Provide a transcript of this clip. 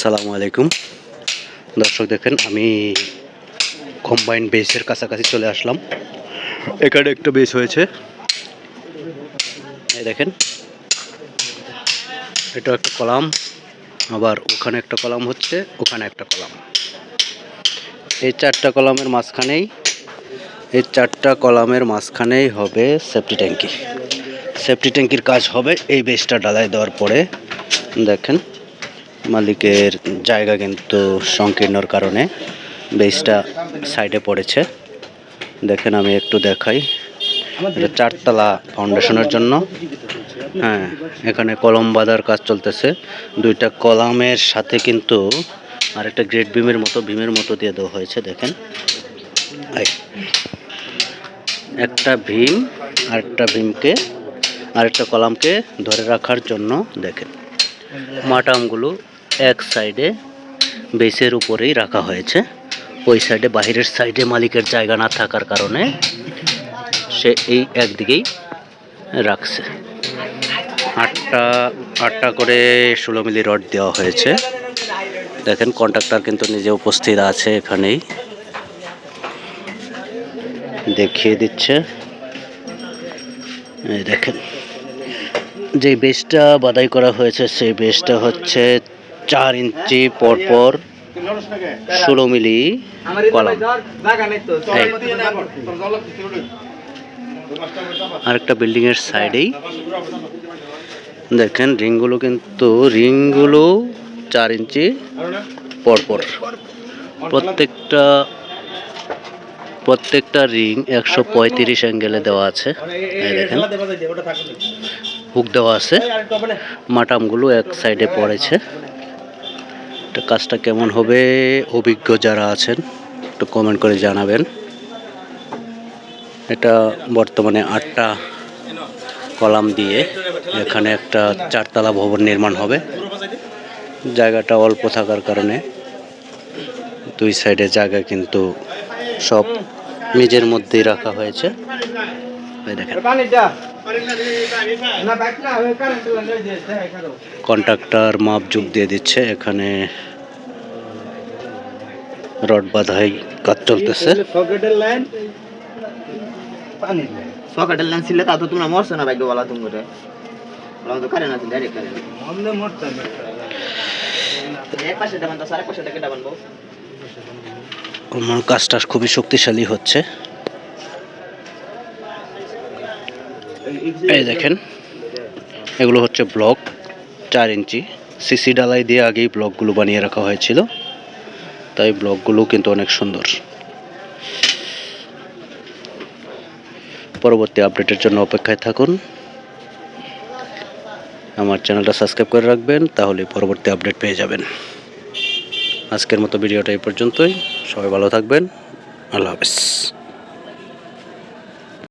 সালামু আলাইকুম। দর্শক দেখেন, আমি কম্বাইন্ড বেসের কাছাকাছি চলে আসলাম। এখানে একটা বেস হয়েছে। এই দেখেন, এটা একটা কলাম, আবার ওখানে একটা কলাম হচ্ছে, ওখানে একটা কলাম। এই চারটা কলামের মাঝখানেই, এই চারটা কলামের মাঝখানেই হবে সেফটি ট্যাঙ্কি সেফটি ট্যাঙ্কির কাজ হবে এই বেসটা ডালাই দেওয়ার পরে। দেখেন মালিকের জায়গা কিন্তু সংকীর্ণর কারণে বেসটা সাইডে পড়েছে। দেখেন আমি একটু দেখাই। এটা চারতলা ফাউন্ডেশনের জন্য। হ্যাঁ এখানে কলম বাঁধার কাজ চলতেছে। দুইটা কলামের সাথে কিন্তু আরেকটা গ্রেট বিমের মতো বিমের মতো দিয়ে দেওয়া হয়েছে, দেখেন। একটা ভীম, আরেকটা ভীমকে, আরেকটা কলামকে ধরে রাখার জন্য, দেখেন। মাটামগুলো এক সাইডে বেসের উপরেই রাখা হয়েছে। ওই সাইডে বাহিরের সাইডে মালিকের জায়গা না থাকার কারণে সে এই একদিকেই রাখছে। আটটা আটটা করে ষোলো মিলি রড দেওয়া হয়েছে। দেখেন কন্ট্রাক্টর কিন্তু নিজে উপস্থিত আছে এখানেই। দেখিয়ে দিচ্ছে। দেখেন যে বেসটা বাদাই করা হয়েছে, সেই বেসটা হচ্ছে চার ইঞ্চি পরপর ষোলো মিলি কলাম। আরেকটা বিল্ডিং এর সাইডেই দেখেন রিংগুলো কিন্তু রিংগুলো চার ইঞ্চি পরপর। প্রত্যেকটা প্রত্যেকটা রিং একশো পঁয়ত্রিশ অ্যাঙ্গেলে দেওয়া আছে। দেখেন হুক দেওয়া আছে। মাটামগুলো এক সাইডে পড়েছে। এটা কাজটা কেমন হবে, অভিজ্ঞ যারা আছেন, একটু কমেন্ট করে জানাবেন। এটা বর্তমানে আটটা কলাম দিয়ে এখানে একটা চারতলা ভবন নির্মাণ হবে। জায়গাটা অল্প থাকার কারণে দুই সাইডে জায়গা কিন্তু সব নিজের মধ্যেই রাখা হয়েছে। কন্ট্রাক্টর মাপ যুগ দিয়ে দিচ্ছে। এখানে রড বাঁধাই কাজ চলতেছে। সকাটের লাইন ছিল তা তো তোমরা মরছো না ভাগ্য বলা তুমি তো আছে ডাইরেক্ট আমার কাজটা খুবই শক্তিশালী হচ্ছে। এই দেখেন এগুলো হচ্ছে ব্লক চার ইঞ্চি। সিসি ডালাই দিয়ে আগেই ব্লকগুলো বানিয়ে রাখা হয়েছিল। তাই ব্লকগুলো কিন্তু অনেক সুন্দর। পরবর্তী আপডেটের জন্য অপেক্ষায় থাকুন। আমার চ্যানেলটা সাবস্ক্রাইব করে রাখবেন, তাহলে পরবর্তী আপডেট পেয়ে যাবেন। আজকের মতো ভিডিওটা এই পর্যন্তই। সবাই ভালো থাকবেন। আল্লাহ হাফেজ।